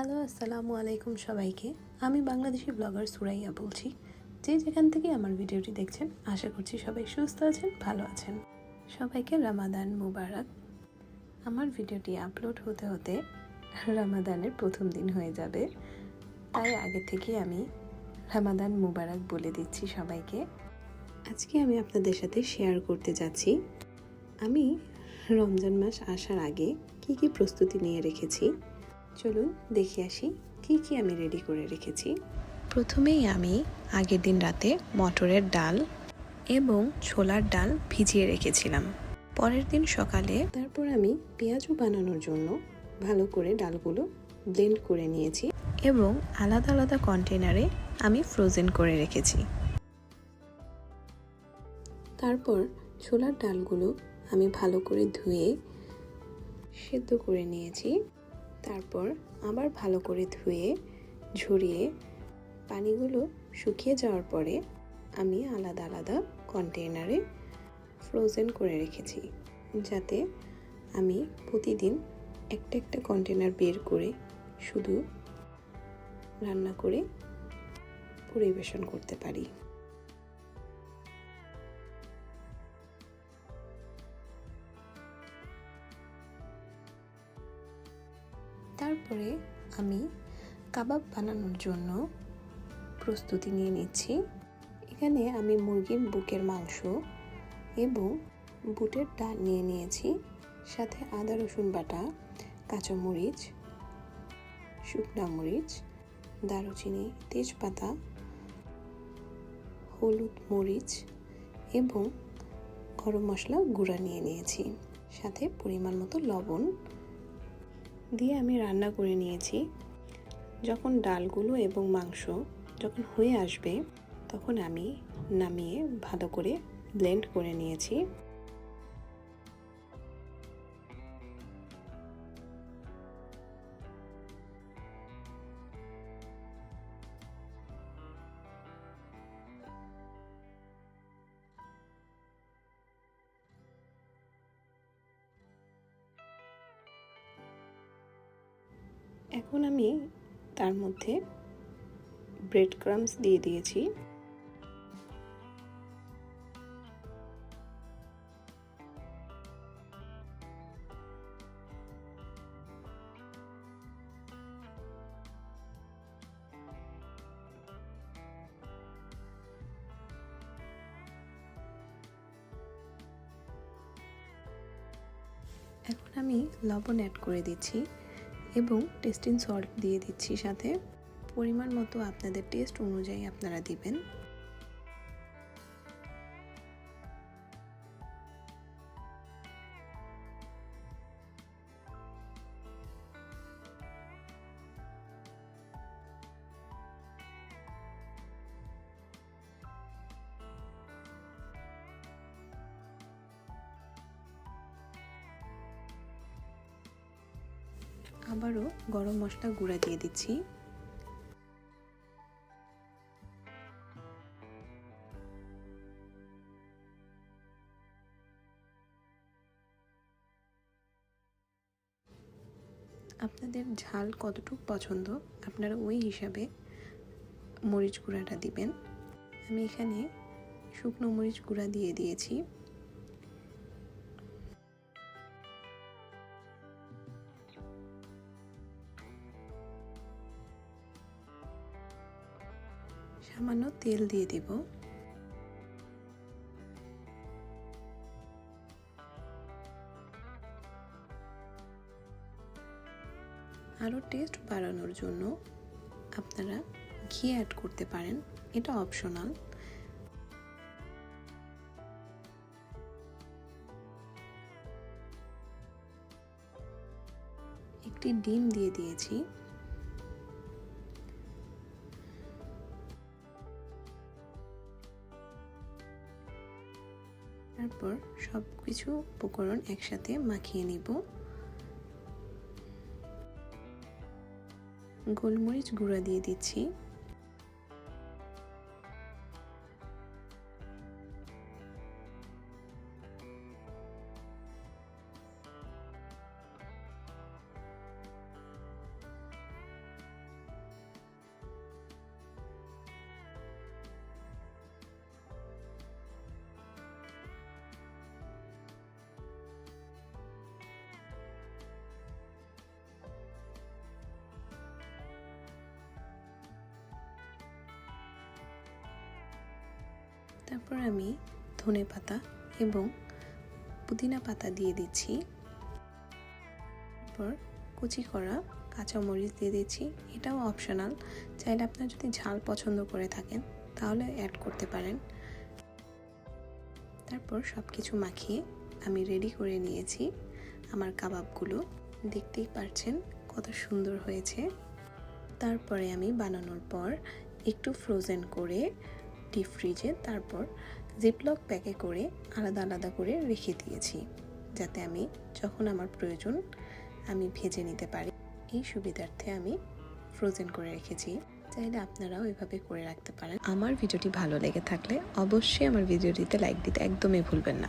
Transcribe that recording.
Hello, আসসালামু আলাইকুম সবাইকে। আমি বাংলাদেশি ব্লগার সুরাইয়া বলছি। যে যেখান থেকে আমার ভিডিওটি দেখছেন, আশা করছি সবাই সুস্থ আছেন, ভালো আছেন। সবাইকে রামাদান মুবারক। আমার ভিডিওটি আপলোড হতে হতে রামাদানের প্রথম দিন হয়ে যাবে। তাই আগে থেকে আমি রামাদান মুবারক বলে দিচ্ছি সবাইকে। আজকে আমি আপনাদের সাথে শেয়ার করতে যাচ্ছি। আমি রমজান মাস আসার আগে কি কি প্রস্তুতি নিয়ে রেখেছি চলুন দেখে আসি কি কি আমি রেডি করে রেখেছি। প্রথমেই আমি আগের দিন রাতে মটরের ডাল এবং ছোলার ডাল ভিজিয়ে রেখেছিলাম। পরের দিন সকালে তারপর আমি পেঁয়াজও বানানোর জন্য ভালো করে ডালগুলো ব্লেন্ড করে নিয়েছি। এবং আলাদা আলাদা কন্টেনারে আমি ফ্রোজেন করে রেখেছি। তারপর ছোলার ডালগুলো আমি ভালো করে ধুয়ে সেদ্ধ করে নিয়েছি। তারপর আবার ভালো করে ধুয়ে, ঝরিয়ে পানিগুলো শুকিয়ে যাওয়ার পরে আমি আলাদা আলাদা কন্টেনারে ফ্রোজেন করে রেখেছি। যাতে আমি প্রতিদিন একটা একটা কন্টেনার বের করে শুধু রান্না করে পরিবেশন করতে পারি। তারপরে আমি কাবাব বানানোর জন্য প্রস্তুতি নিয়ে নিচ্ছি। এখানে আমি মুরগির বুকের মাংস এবং বুটের ডাল নিয়ে নিয়েছি, সাথে আদা, রসুন বাটা, কাঁচামরিচ, শুকনা মরিচ, দারুচিনি, তেজপাতা, হলুদ মরিচ এবং গরম মশলা গুঁড়া নিয়ে নিয়েছি, সাথে পরিমাণ মতো লবণ দিয়ে আমি রান্না করে নিয়েছি। যখন ডালগুলো এবং মাংস যখন হয়ে আসবে, তখন আমি নামিয়ে ভালো করে ব্লেন্ড করে নিয়েছি। এখন আমি তার মধ্যে ব্রেড ক্রামস দিয়ে দিয়েছি। এখন আমি লবণ অ্যাড করে দিচ্ছি। এবং টেস্টিং সল্ট দিয়ে দিচ্ছি সাথে। পরিমাণ মতো আপনাদের টেস্ট অনুযায়ী আপনারা দিবেন। আবারও গরম মশলা গুঁড়া দিয়ে দিচ্ছি। আপনাদের ঝাল কতটুকু পছন্দ, আপনারা ওই হিসাবে মরিচ গুঁড়াটা দিবেন। আমি এখানে শুকনো মরিচ গুঁড়া দিয়ে দিয়েছি। সামান্য তেল দিয়ে দিব। আরও টেস্ট বাড়ানোর জন্য আপনারা ঘি অ্যাড করতে পারেন, এটা অপশনাল একটি ডিম দিয়ে দিয়েছি। তারপর সব কিছু উপকরণ একসাথে মাখিয়ে নিব। গোলমরিচ গুঁড়া দিয়ে দিচ্ছি। তারপর আমি ধনে পাতা এবং পুদিনা পাতা দিয়ে দিচ্ছি। তারপর কুচি করা কাঁচামরিচ দিয়ে দিচ্ছি। এটাও অপশনাল চাইলে আপনার যদি ঝাল পছন্দ করে থাকেন, তাহলে অ্যাড করতে পারেন। তারপর সব কিছু মাখিয়ে আমি রেডি করে নিয়েছি আমার কাবাবগুলো। দেখতেই পারছেন কত সুন্দর হয়েছে। তারপরে আমি বানানোর পর একটু ফ্রোজেন করে ডিপ ফ্রিজে তারপর জিপলক প্যাকে করে আলাদা আলাদা করে রেখে দিয়েছি, যাতে আমি যখন আমার প্রয়োজন আমি ভেজে নিতে পারি। এই সুবিধার্থে আমি ফ্রোজেন করে রেখেছি। চাইলে আপনারাও এভাবে করে রাখতে পারেন। আমার ভিডিওটি ভালো লেগে থাকলে অবশ্যই আমার ভিডিওটিতে লাইক দিতে একদমই ভুলবেন না।